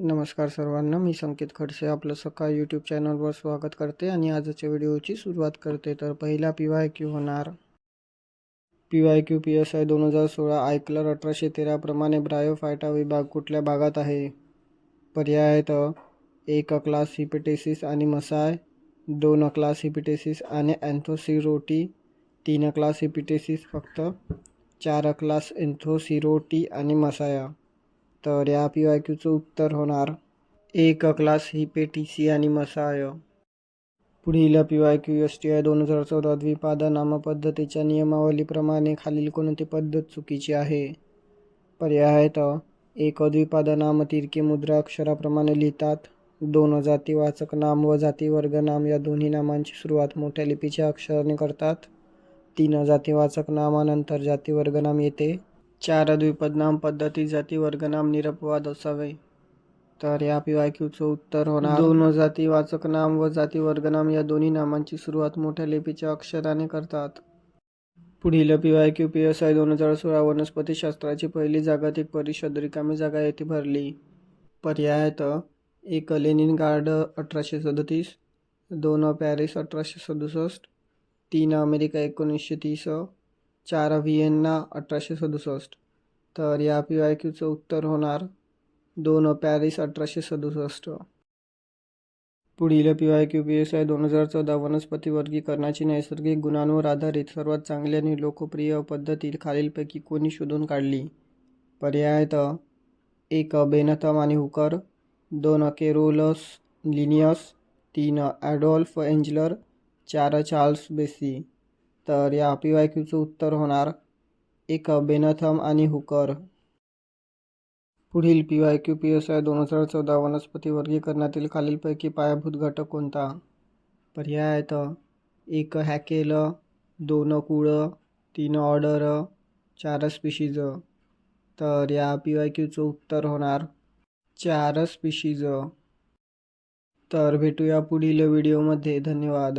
नमस्कार सर्वांना मी संकेत खडसे आपलं सकाळ यूट्यूब चॅनलवर स्वागत करते आणि आजच्या व्हिडिओची सुरुवात करते. तर पहिला पी वाय क्यू होणार. P Y Q P S I दोन हजार सोळा आयकलर अठराशे तेराप्रमाणे ब्रायोफायटा विभाग कुठल्या भागात आहे? पर्याय आहेत एक क्लास हिपेटेसिस आणि मसाय दोन क्लास हिपेटेसिस आणि अँथोसिरोटी तीन क्लास हिपिटेसिस फक्त चार क्लास एन्थोसिरोटी आणि मसाया. तर या पी वाय क्यूचं उत्तर होणार एक क्लास हिपेटिसी आणि मसाय पुढील P Y Q S T I दोन हजार चौदा द्विपादा नामपद्धतीच्या नियमावलीप्रमाणे खालील कोणती पद्धत चुकीची आहे? पर्याय आहेत एक द्विपाद नाम तिरकी मुद्रा अक्षराप्रमाणे लिहितात. दोन जातीवाचक नाम व जातीवर्ग नाम या दोन्ही नामांची सुरुवात मोठ्या लिपीच्या अक्षराने करतात. तीन जातीवाचक नामानंतर जातीवर्ग नाम येते. चार द्विपद नाम पद्धती जाती वर्गनाम निरपवाद असावे. तर या पी वाय क्यूचं उत्तर होणार. दोन जाती वाचक नाम व जाती वर्गनाम या दोन्ही नामांची सुरुवात मोठ्या लिपीच्या अक्षराने करतात. पुढील P Y Q P S I दोन हजार सोळा वनस्पतीशास्त्राची पहिली जागतिक परिषद रिकामी जागा येथे भरली. पर्याय एक लेनिन गार्ड अठराशे सदतीस दोन पॅरिस अठराशे सदुसष्ट तीन अमेरिका एकोणीसशे तीस चार व्हिएन्ना अठराशे सदुसष्ट. तर या पी वाय क्यूचं उत्तर होणार दोन पॅरिस अठराशे सदुसष्ट. पुढील P Y Q P S I दोन हजार चौदा वनस्पती वर्गीकरणाची नैसर्गिक गुणांवर आधारित सर्वात चांगली आणि लोकप्रिय पद्धती खालीलपैकी कोणी शोधून काढली? पर्याय एक बेनथम आणि हुकर दोन केरोलस लिनियस तीन ॲडॉल्फ एंजलर चार चार्ल्स बेसी. तर या पी वाय क्यूचं उत्तर होणार एक बेनथम आणि हुकर. पुढील P Y Q P S I दोन हजार चौदा वनस्पती वर्गीकरणातील खालीलपैकी पायाभूत घटक कोणता? पर्याय आहेत. एक हॅकेल दोन कुळं तीन ऑर्डर चार स्पिशीज तर या पी वाय क्यूचं उत्तर होणार चार स्पिशीज तर भेटूया पुढील व्हिडिओमध्ये धन्यवाद.